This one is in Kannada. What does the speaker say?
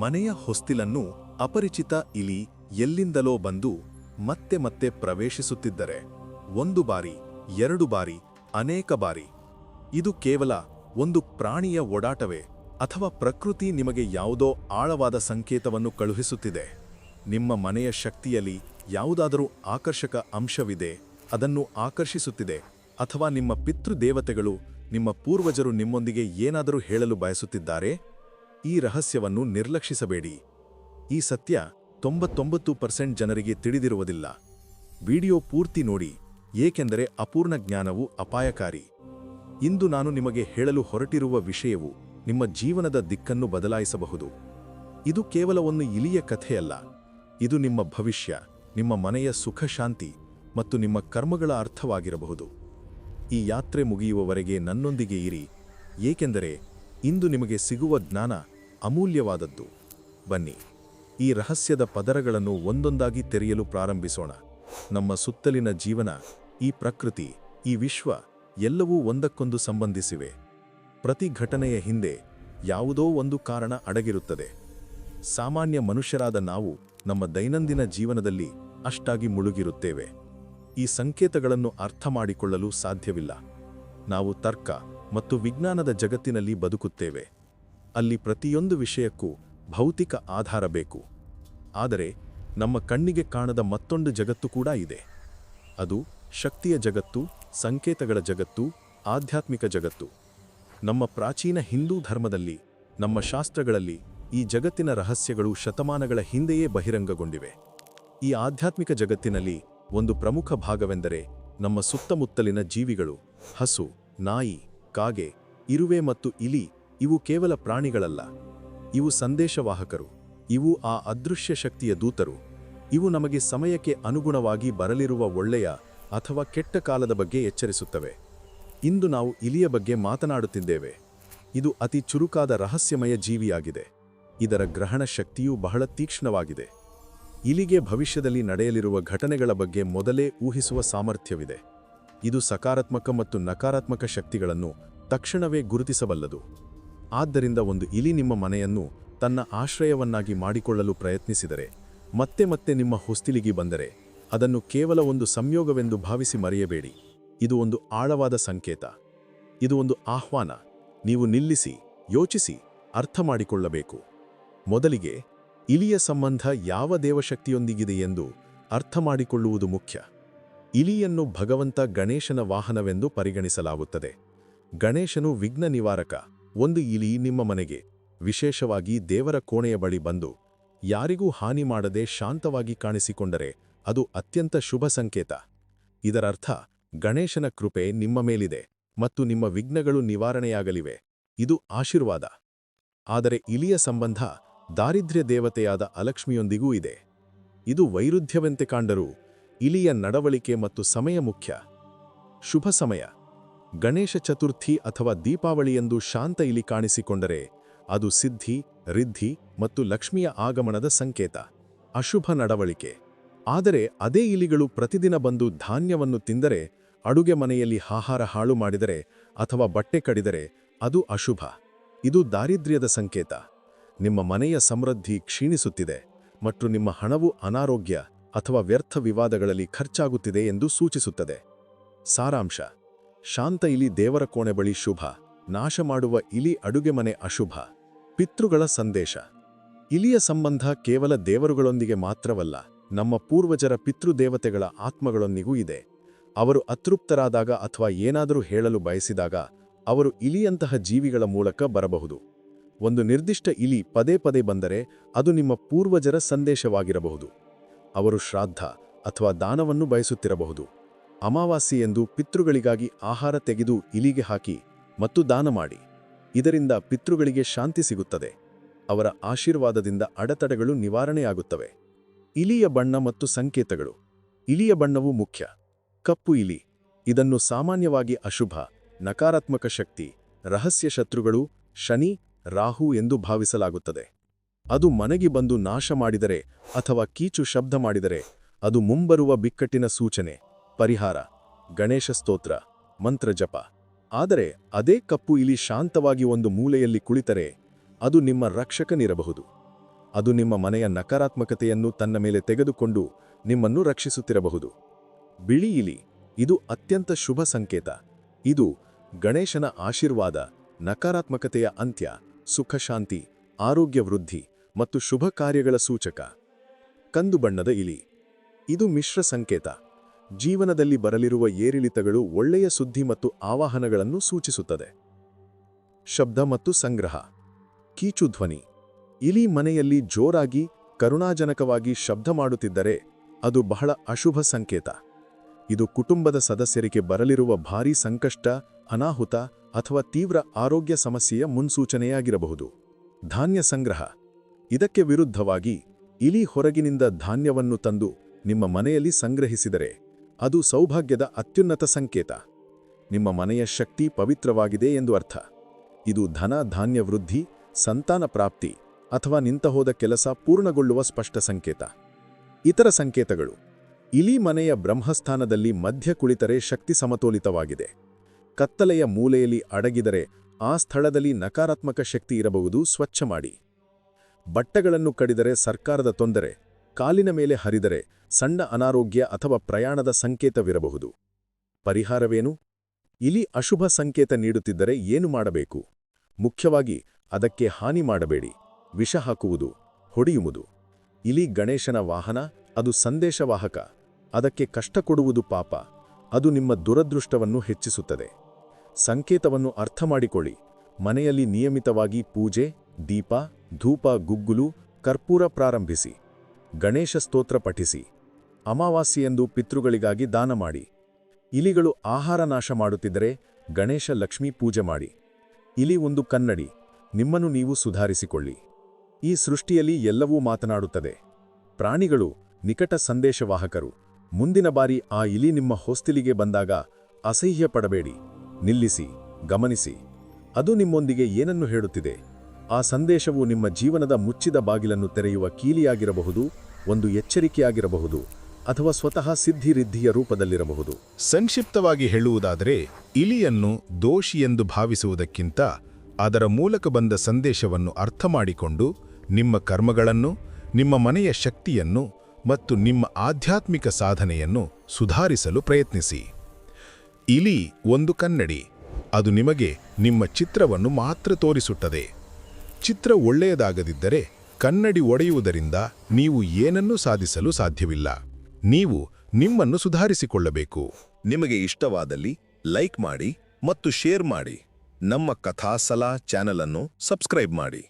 ಮನೆಯ ಹೊಸ್ತಿಲನ್ನು ಅಪರಿಚಿತ ಇಲಿ ಎಲ್ಲಿಂದಲೋ ಬಂದು ಮತ್ತೆ ಮತ್ತೆ ಪ್ರವೇಶಿಸುತ್ತಿದ್ದರೆ ಒಂದು ಬಾರಿ, ಎರಡು ಬಾರಿ, ಅನೇಕ ಬಾರಿ. ಇದು ಕೇವಲ ಒಂದು ಪ್ರಾಣಿಯ ಓಡಾಟವೇ ಅಥವಾ ಪ್ರಕೃತಿ ನಿಮಗೆ ಯಾವುದೋ ಆಳವಾದ ಸಂಕೇತವನ್ನು ಕಳುಹಿಸುತ್ತಿದೆ? ನಿಮ್ಮ ಮನೆಯ ಶಕ್ತಿಯಲ್ಲಿ ಯಾವುದಾದರೂ ಆಕರ್ಷಕ ಅಂಶವಿದೆ, ಅದನ್ನು ಆಕರ್ಷಿಸುತ್ತಿದೆ ಅಥವಾ ನಿಮ್ಮ ಪಿತೃದೇವತೆಗಳು ನಿಮ್ಮ ಪೂರ್ವಜರು ನಿಮ್ಮೊಂದಿಗೆ ಏನಾದರೂ ಹೇಳಲು ಬಯಸುತ್ತಿದ್ದಾರೆ? ಈ ರಹಸ್ಯವನ್ನು ನಿರ್ಲಕ್ಷಿಸಬೇಡಿ. ಈ ಸತ್ಯ ತೊಂಬತ್ತೊಂಬತ್ತು ಪರ್ಸೆಂಟ್ ಜನರಿಗೆ ತಿಳಿದಿರುವುದಿಲ್ಲ. ವಿಡಿಯೋ ಪೂರ್ತಿ ನೋಡಿ, ಏಕೆಂದರೆ ಅಪೂರ್ಣ ಜ್ಞಾನವು ಅಪಾಯಕಾರಿ. ಇಂದು ನಾನು ನಿಮಗೆ ಹೇಳಲು ಹೊರಟಿರುವ ವಿಷಯವು ನಿಮ್ಮ ಜೀವನದ ದಿಕ್ಕನ್ನು ಬದಲಾಯಿಸಬಹುದು. ಇದು ಕೇವಲ ಒಂದು ಇಲಿಯ ಕಥೆಯಲ್ಲ. ಇದು ನಿಮ್ಮ ಭವಿಷ್ಯ, ನಿಮ್ಮ ಮನೆಯ ಸುಖ ಶಾಂತಿ ಮತ್ತು ನಿಮ್ಮ ಕರ್ಮಗಳ ಅರ್ಥವಾಗಿರಬಹುದು. ಈ ಯಾತ್ರೆ ಮುಗಿಯುವವರೆಗೆ ನನ್ನೊಂದಿಗೆ ಇರಿ, ಏಕೆಂದರೆ ಇಂದು ನಿಮಗೆ ಸಿಗುವ ಜ್ಞಾನ ಅಮೂಲ್ಯವಾದದ್ದು. ಬನ್ನಿ, ಈ ರಹಸ್ಯದ ಪದರಗಳನ್ನು ಒಂದೊಂದಾಗಿ ತೆರೆಯಲು ಪ್ರಾರಂಭಿಸೋಣ. ನಮ್ಮ ಸುತ್ತಲಿನ ಜೀವನ, ಈ ಪ್ರಕೃತಿ, ಈ ವಿಶ್ವ ಎಲ್ಲವೂ ಒಂದಕ್ಕೊಂದು ಸಂಬಂಧಿಸಿವೆ. ಪ್ರತಿ ಘಟನೆಯ ಹಿಂದೆ ಯಾವುದೋ ಒಂದು ಕಾರಣ ಅಡಗಿರುತ್ತದೆ. ಸಾಮಾನ್ಯ ಮನುಷ್ಯರಾದ ನಾವು ನಮ್ಮ ದೈನಂದಿನ ಜೀವನದಲ್ಲಿ ಅಷ್ಟಾಗಿ ಮುಳುಗಿರುತ್ತೇವೆ. ಈ ಸಂಕೇತಗಳನ್ನು ಅರ್ಥ ಮಾಡಿಕೊಳ್ಳಲು ಸಾಧ್ಯವಿಲ್ಲ. ನಾವು ತರ್ಕ ಮತ್ತು ವಿಜ್ಞಾನದ ಜಗತ್ತಿನಲ್ಲಿ ಬದುಕುತ್ತೇವೆ. ಅಲ್ಲಿ ಪ್ರತಿಯೊಂದು ವಿಷಯಕ್ಕೂ ಭೌತಿಕ ಆಧಾರ ಬೇಕು. ಆದರೆ ನಮ್ಮ ಕಣ್ಣಿಗೆ ಕಾಣದ ಮತ್ತೊಂದು ಜಗತ್ತು ಕೂಡ ಇದೆ. ಅದು ಶಕ್ತಿಯ ಜಗತ್ತು, ಸಂಕೇತಗಳ ಜಗತ್ತು, ಆಧ್ಯಾತ್ಮಿಕ ಜಗತ್ತು. ನಮ್ಮ ಪ್ರಾಚೀನ ಹಿಂದೂ ಧರ್ಮದಲ್ಲಿ, ನಮ್ಮ ಶಾಸ್ತ್ರಗಳಲ್ಲಿ ಈ ಜಗತ್ತಿನ ರಹಸ್ಯಗಳು ಶತಮಾನಗಳ ಹಿಂದೆಯೇ ಬಹಿರಂಗಗೊಂಡಿವೆ. ಈ ಆಧ್ಯಾತ್ಮಿಕ ಜಗತ್ತಿನಲ್ಲಿ ಒಂದು ಪ್ರಮುಖ ಭಾಗವೆಂದರೆ ನಮ್ಮ ಸುತ್ತಮುತ್ತಲಿನ ಜೀವಿಗಳು, ಹಸು, ನಾಯಿ, ಕಾಗೆ, ಇರುವೆ ಮತ್ತು ಇಲಿ ಇವು ಕೇವಲ ಪ್ರಾಣಿಗಳಲ್ಲ. ಇವು ಸಂದೇಶವಾಹಕರು. ಇವು ಆ ಅದೃಶ್ಯ ಶಕ್ತಿಯ ದೂತರು. ಇವು ನಮಗೆ ಸಮಯಕ್ಕೆ ಅನುಗುಣವಾಗಿ ಬರಲಿರುವ ಒಳ್ಳೆಯ ಅಥವಾ ಕೆಟ್ಟ ಕಾಲದ ಬಗ್ಗೆ ಎಚ್ಚರಿಸುತ್ತವೆ. ಇಂದು ನಾವು ಇಲಿಯ ಬಗ್ಗೆ ಮಾತನಾಡುತ್ತಿದ್ದೇವೆ. ಇದು ಅತಿ ಚುರುಕಾದ ರಹಸ್ಯಮಯ ಜೀವಿಯಾಗಿದೆ. ಇದರ ಗ್ರಹಣ ಶಕ್ತಿಯು ಬಹಳ ತೀಕ್ಷ್ಣವಾಗಿದೆ. ಇಲಿಗೆ ಭವಿಷ್ಯದಲ್ಲಿ ನಡೆಯಲಿರುವ ಘಟನೆಗಳ ಬಗ್ಗೆ ಮೊದಲೇ ಊಹಿಸುವ ಸಾಮರ್ಥ್ಯವಿದೆ. ಇದು ಸಕಾರಾತ್ಮಕ ಮತ್ತು ನಕಾರಾತ್ಮಕ ಶಕ್ತಿಗಳನ್ನು ತಕ್ಷಣವೇ ಗುರುತಿಸಬಲ್ಲದು. ಆದ್ದರಿಂದ ಒಂದು ಇಲಿ ನಿಮ್ಮ ಮನೆಯನ್ನು ತನ್ನ ಆಶ್ರಯವನ್ನಾಗಿ ಮಾಡಿಕೊಳ್ಳಲು ಪ್ರಯತ್ನಿಸಿದರೆ, ಮತ್ತೆ ಮತ್ತೆ ನಿಮ್ಮ ಹೊಸ್ತಿಲಿಗೆ ಬಂದರೆ, ಅದನ್ನು ಕೇವಲ ಒಂದು ಸಂಯೋಗವೆಂದು ಭಾವಿಸಿ ಮರೆಯಬೇಡಿ. ಇದು ಒಂದು ಆಳವಾದ ಸಂಕೇತ. ಇದು ಒಂದು ಆಹ್ವಾನ. ನೀವು ನಿಲ್ಲಿಸಿ, ಯೋಚಿಸಿ, ಅರ್ಥ ಮಾಡಿಕೊಳ್ಳಬೇಕು. ಮೊದಲಿಗೆ, ಇಲಿಯ ಸಂಬಂಧ ಯಾವ ದೇವಶಕ್ತಿಯೊಂದಿಗಿದೆ ಎಂದು ಅರ್ಥ ಮಾಡಿಕೊಳ್ಳುವುದು ಮುಖ್ಯ. ಇಲಿಯನ್ನು ಭಗವಂತ ಗಣೇಶನ ವಾಹನವೆಂದು ಪರಿಗಣಿಸಲಾಗುತ್ತದೆ. ಗಣೇಶನು ವಿಘ್ನ ನಿವಾರಕ. ಒಂದು ಇಲಿ ನಿಮ್ಮ ಮನೆಗೆ. ವಿಶೇಷವಾಗಿ ದೇವರ ಕೋಣೆಯ ಬಳಿ ಬಂದು, ಯಾರಿಗೂ ಹಾನಿ ಮಾಡದೆ ಶಾಂತವಾಗಿ ಕಾಣಿಸಿಕೊಂಡರೆ ಅದು ಅತ್ಯಂತ ಶುಭ ಸಂಕೇತ. ಇದರರ್ಥ, ಗಣೇಶನ ಕೃಪೆ ನಿಮ್ಮ ಮೇಲಿದೆ ಮತ್ತು ನಿಮ್ಮ ವಿಘ್ನಗಳು ನಿವಾರಣೆಯಾಗಲಿವೆ. ಇದು ಆಶೀರ್ವಾದ. ಆದರೆ ಇಲಿಯ ಸಂಬಂಧ ದಾರಿದ್ರ್ಯ ದೇವತೆಯಾದ ಅಲಕ್ಷ್ಮಿಯೊಂದಿಗೂ ಇದೆ. ಇದು ವೈರುಧ್ಯವೆಂತೆ ಕಾಂಡರೂ, ಇಲಿಯ ನಡವಳಿಕೆ ಮತ್ತು ಸಮಯ ಮುಖ್ಯ. ಶುಭ ಸಮಯ. ಗಣೇಶ ಚತುರ್ಥಿ ಅಥವಾ ದೀಪಾವಳಿಯಂದು ಶಾಂತ ಇಲಿ ಕಾಣಿಸಿಕೊಂಡರೆ ಅದು ಸಿದ್ಧಿ, ರಿದ್ಧಿ ಮತ್ತು ಲಕ್ಷ್ಮಿಯ ಆಗಮನದ ಸಂಕೇತ, ಅಶುಭ ನಡವಳಿಕೆ. ಆದರೆ ಅದೇ ಇಲಿಗಳು ಪ್ರತಿದಿನ ಬಂದು ಧಾನ್ಯವನ್ನು ತಿಂದರೆ, ಅಡುಗೆ ಮನೆಯಲ್ಲಿ ಆಹಾರ ಹಾಳು ಮಾಡಿದರೆ ಅಥವಾ ಬಟ್ಟೆ ಕಡಿದರೆ ಅದು ಅಶುಭ. ಇದು ದಾರಿದ್ರ್ಯದ ಸಂಕೇತ. ನಿಮ್ಮ ಮನೆಯ ಸಮೃದ್ಧಿ ಕ್ಷೀಣಿಸುತ್ತಿದೆ ಮತ್ತು ನಿಮ್ಮ ಹಣವು ಅನಾರೋಗ್ಯ ಅಥವಾ ವ್ಯರ್ಥ ವಿವಾದಗಳಲ್ಲಿ ಖರ್ಚಾಗುತ್ತಿದೆ ಎಂದು ಸೂಚಿಸುತ್ತದೆ. ಸಾರಾಂಶ. ಶಾಂತ ಇಲಿ ದೇವರ ಕೋಣೆ ಬಳಿ ಶುಭ, ನಾಶ ಮಾಡುವ ಇಲಿ ಅಡುಗೆ ಮನೆ ಅಶುಭ, ಪಿತೃಗಳ ಸಂದೇಶ. ಇಲಿಯ ಸಂಬಂಧ ಕೇವಲ ದೇವರುಗಳೊಂದಿಗೆ ಮಾತ್ರವಲ್ಲ, ನಮ್ಮ ಪೂರ್ವಜರ ಪಿತೃದೇವತೆಗಳ ಆತ್ಮಗಳೊಂದಿಗೂ ಇದೆ. ಅವರು ಅತೃಪ್ತರಾದಾಗ ಅಥವಾ ಏನಾದರೂ ಹೇಳಲು ಬಯಸಿದಾಗ, ಅವರು ಇಲಿಯಂತಹ ಜೀವಿಗಳ ಮೂಲಕ ಬರಬಹುದು. ಒಂದು ನಿರ್ದಿಷ್ಟ ಇಲಿ ಪದೇ ಪದೇ ಬಂದರೆ, ಅದು ನಿಮ್ಮ ಪೂರ್ವಜರ ಸಂದೇಶವಾಗಿರಬಹುದು. ಅವರು ಶ್ರಾದ್ದ ಅಥವಾ ದಾನವನ್ನು ಬಯಸುತ್ತಿರಬಹುದು. ಅಮಾವಾಸ್ಯೆ ಎಂದು ಪಿತೃಗಳಿಗಾಗಿ ಆಹಾರ ತೆಗೆದು ಇಲಿಗೆ ಹಾಕಿ ಮತ್ತು ದಾನ ಮಾಡಿ. ಇದರಿಂದ ಪಿತೃಗಳಿಗೆ ಶಾಂತಿ ಸಿಗುತ್ತದೆ. ಅವರ ಆಶೀರ್ವಾದದಿಂದ ಅಡೆತಡೆಗಳು ನಿವಾರಣೆಯಾಗುತ್ತವೆ. ಇಲಿಯ ಬಣ್ಣ ಮತ್ತು ಸಂಕೇತಗಳು. ಇಲಿಯ ಬಣ್ಣವು ಮುಖ್ಯ. ಕಪ್ಪು ಇಲಿ. ಇದನ್ನು ಸಾಮಾನ್ಯವಾಗಿ ಅಶುಭ, ನಕಾರಾತ್ಮಕ ಶಕ್ತಿ, ರಹಸ್ಯ ಶತ್ರುಗಳು, ಶನಿ, ರಾಹು ಎಂದು ಭಾವಿಸಲಾಗುತ್ತದೆ. ಅದು ಮನೆಗೆ ಬಂದು ನಾಶ ಮಾಡಿದರೆ ಅಥವಾ ಕೀಚು ಶಬ್ದ ಮಾಡಿದರೆ ಅದು ಮುಂಬರುವ ಬಿಕ್ಕಟ್ಟಿನ ಸೂಚನೆ. ಪರಿಹಾರ, ಗಣೇಶ ಸ್ತೋತ್ರ, ಮಂತ್ರ ಜಪ. ಆದರೆ ಅದೇ ಕಪ್ಪು ಇಲಿ ಶಾಂತವಾಗಿ ಒಂದು ಮೂಲೆಯಲ್ಲಿ ಕುಳಿತರೆ ಅದು ನಿಮ್ಮ ರಕ್ಷಕನಿರಬಹುದು. ಅದು ನಿಮ್ಮ ಮನೆಯ ನಕಾರಾತ್ಮಕತೆಯನ್ನು ತನ್ನ ಮೇಲೆ ತೆಗೆದುಕೊಂಡು ನಿಮ್ಮನ್ನು ರಕ್ಷಿಸುತ್ತಿರಬಹುದು. ಬಿಳಿ ಇಲಿ, ಇದು ಅತ್ಯಂತ ಶುಭ ಸಂಕೇತ. ಇದು ಗಣೇಶನ ಆಶೀರ್ವಾದ, ನಕಾರಾತ್ಮಕತೆಯ ಅಂತ್ಯ, ಸುಖಶಾಂತಿ, ಆರೋಗ್ಯ ವೃದ್ಧಿ ಮತ್ತು ಶುಭ ಕಾರ್ಯಗಳ ಸೂಚಕ. ಕಂದು ಬಣ್ಣದ ಇಲಿ, ಇದು ಮಿಶ್ರ ಸಂಕೇತ. ಜೀವನದಲ್ಲಿ ಬರಲಿರುವ ಏರಿಳಿತಗಳು ಒಳ್ಳೆಯ ಸುದ್ದಿ ಮತ್ತು ಆವಾಹನಗಳನ್ನು ಸೂಚಿಸುತ್ತದೆ. ಶಬ್ದ ಮತ್ತು ಸಂಗ್ರಹ. ಕೀಚು ಧ್ವನಿ. ಇಲಿ ಮನೆಯಲ್ಲಿ ಜೋರಾಗಿ, ಕರುಣಾಜನಕವಾಗಿ ಶಬ್ದ ಮಾಡುತ್ತಿದ್ದರೆ ಅದು ಬಹಳ ಅಶುಭ ಸಂಕೇತ. ಇದು ಕುಟುಂಬದ ಸದಸ್ಯರಿಗೆ ಬರಲಿರುವ ಭಾರೀ ಸಂಕಷ್ಟ, ಅನಾಹುತ ಅಥವಾ ತೀವ್ರ ಆರೋಗ್ಯ ಸಮಸ್ಯೆಯ ಮುನ್ಸೂಚನೆಯಾಗಿರಬಹುದು. ಧಾನ್ಯ ಸಂಗ್ರಹ. ಇದಕ್ಕೆ ವಿರುದ್ಧವಾಗಿ ಇಲಿ ಹೊರಗಿನಿಂದ ಧಾನ್ಯವನ್ನು ತಂದು ನಿಮ್ಮ ಮನೆಯಲ್ಲಿ ಸಂಗ್ರಹಿಸಿದರೆ ಅದು ಸೌಭಾಗ್ಯದ ಅತ್ಯುನ್ನತ ಸಂಕೇತ. ನಿಮ್ಮ ಮನೆಯ ಶಕ್ತಿ ಪವಿತ್ರವಾಗಿದೆ ಎಂದು ಅರ್ಥ. ಇದು ಧನ, ಧಾನ್ಯ ವೃದ್ಧಿ, ಸಂತಾನ ಪ್ರಾಪ್ತಿ ಅಥವಾ ನಿಂತಹೋದ ಕೆಲಸ ಪೂರ್ಣಗೊಳ್ಳುವ ಸ್ಪಷ್ಟ ಸಂಕೇತ. ಇತರ ಸಂಕೇತಗಳು. ಇಲಿ ಮನೆಯ ಬ್ರಹ್ಮಸ್ಥಾನದಲ್ಲಿ ಮಧ್ಯ ಕುಳಿತರೆ ಶಕ್ತಿ ಸಮತೋಲಿತವಾಗಿದೆ. ಕತ್ತಲೆಯ ಮೂಲೆಯಲ್ಲಿ ಅಡಗಿದರೆ ಆ ಸ್ಥಳದಲ್ಲಿ ನಕಾರಾತ್ಮಕ ಶಕ್ತಿ ಇರಬಹುದು, ಸ್ವಚ್ಛ ಮಾಡಿ. ಬಟ್ಟೆಗಳನ್ನು ಕಡಿದರೆ ಸರ್ಕಾರದ ತೊಂದರೆ ಕಾಲಿನ ಮೇಲೆ ಹರಿದರೆ ಸಣ್ಣ ಅನಾರೋಗ್ಯ ಅಥವಾ ಪ್ರಯಾಣದ ಸಂಕೇತವಿರಬಹುದು. ಪರಿಹಾರವೇನು? ಇಲಿ ಅಶುಭ ಸಂಕೇತ ನೀಡುತ್ತಿದ್ದರೆ ಏನು ಮಾಡಬೇಕು? ಮುಖ್ಯವಾಗಿ, ಅದಕ್ಕೆ ಹಾನಿ ಮಾಡಬೇಡಿ. ವಿಷ ಹಾಕುವುದು, ಹೊಡೆಯುವುದು. ಇಲಿ ಗಣೇಶನ ವಾಹನ, ಅದು ಸಂದೇಶವಾಹಕ. ಅದಕ್ಕೆ ಕಷ್ಟ ಕೊಡುವುದು ಪಾಪ. ಅದು ನಿಮ್ಮ ದುರದೃಷ್ಟವನ್ನು ಹೆಚ್ಚಿಸುತ್ತದೆ. ಸಂಕೇತವನ್ನು ಅರ್ಥ ಮಾಡಿಕೊಳ್ಳಿ. ಮನೆಯಲ್ಲಿ ನಿಯಮಿತವಾಗಿ ಪೂಜೆ, ದೀಪ, ಧೂಪ, ಗುಗ್ಗುಲು, ಕರ್ಪೂರ ಪ್ರಾರಂಭಿಸಿ. ಗಣೇಶ ಸ್ತೋತ್ರ ಪಠಿಸಿ. ಅಮಾವಾಸ್ಯೆಯೆಂದು ಪಿತೃಗಳಿಗಾಗಿ ದಾನ ಮಾಡಿ. ಇಲಿಗಳು ಆಹಾರ ನಾಶ ಮಾಡುತ್ತಿದ್ದರೆ ಗಣೇಶ ಲಕ್ಷ್ಮೀ ಪೂಜೆ ಮಾಡಿ. ಇಲಿ ಒಂದು ಕನ್ನಡಿ, ನಿಮ್ಮನ್ನು ನೀವು ಸುಧಾರಿಸಿಕೊಳ್ಳಿ. ಈ ಸೃಷ್ಟಿಯಲ್ಲಿ ಎಲ್ಲವೂ ಮಾತನಾಡುತ್ತದೆ. ಪ್ರಾಣಿಗಳು ನಿಕಟ ಸಂದೇಶವಾಹಕರು. ಮುಂದಿನ ಬಾರಿ ಆ ಇಲಿ ನಿಮ್ಮ ಹೊಸ್ತಿಲಿಗೆ ಬಂದಾಗ ಅಸಹ್ಯ ಪಡಬೇಡಿ ನಿಲ್ಲಿಸಿ, ಗಮನಿಸಿ. ಅದು ನಿಮ್ಮೊಂದಿಗೆ ಏನನ್ನು ಹೇಳುತ್ತಿದೆ? ಆ ಸಂದೇಶವು ನಿಮ್ಮ ಜೀವನದ ಮುಚ್ಚಿದ ಬಾಗಿಲನ್ನು ತೆರೆಯುವ ಕೀಲಿಯಾಗಿರಬಹುದು, ಒಂದು ಎಚ್ಚರಿಕೆಯಾಗಿರಬಹುದು, ಅಥವಾ ಸ್ವತಃ ಸಿದ್ಧಿರಿದ್ಧಿಯ ರೂಪದಲ್ಲಿರಬಹುದು. ಸಂಕ್ಷಿಪ್ತವಾಗಿ ಹೇಳುವುದಾದರೆ, ಇಲಿಯನ್ನು ದೋಷಿಯೆಂದು ಭಾವಿಸುವುದಕ್ಕಿಂತ ಅದರ ಮೂಲಕ ಬಂದ ಸಂದೇಶವನ್ನು ಅರ್ಥ ಮಾಡಿಕೊಂಡು ನಿಮ್ಮ ಕರ್ಮಗಳನ್ನು, ನಿಮ್ಮ ಮನೆಯ ಶಕ್ತಿಯನ್ನು ಮತ್ತು ನಿಮ್ಮ ಆಧ್ಯಾತ್ಮಿಕ ಸಾಧನೆಯನ್ನು ಸುಧಾರಿಸಲು ಪ್ರಯತ್ನಿಸಿ. ಇಲಿ ಒಂದು ಕನ್ನಡಿ, ಅದು ನಿಮಗೆ ನಿಮ್ಮ ಚಿತ್ರವನ್ನು ಮಾತ್ರ ತೋರಿಸುತ್ತದೆ. ಚಿತ್ರ ಒಳ್ಳೆಯದಾಗದಿದ್ದರೆ ಕನ್ನಡಿ ಒಡೆಯುವುದರಿಂದ ನೀವು ಏನನ್ನೂ ಸಾಧಿಸಲು ಸಾಧ್ಯವಿಲ್ಲ. ನೀವು ನಿಮ್ಮನ್ನು ಸುಧಾರಿಸಿಕೊಳ್ಳಬೇಕು. ನಿಮಗೆ ಇಷ್ಟವಾದಲ್ಲಿ ಲೈಕ್ ಮಾಡಿ ಮತ್ತು ಶೇರ್ ಮಾಡಿ. ನಮ್ಮ ಕಥಾಸಲ ಚಾನಲ್ ಅನ್ನು ಸಬ್ಸ್ಕ್ರೈಬ್ ಮಾಡಿ.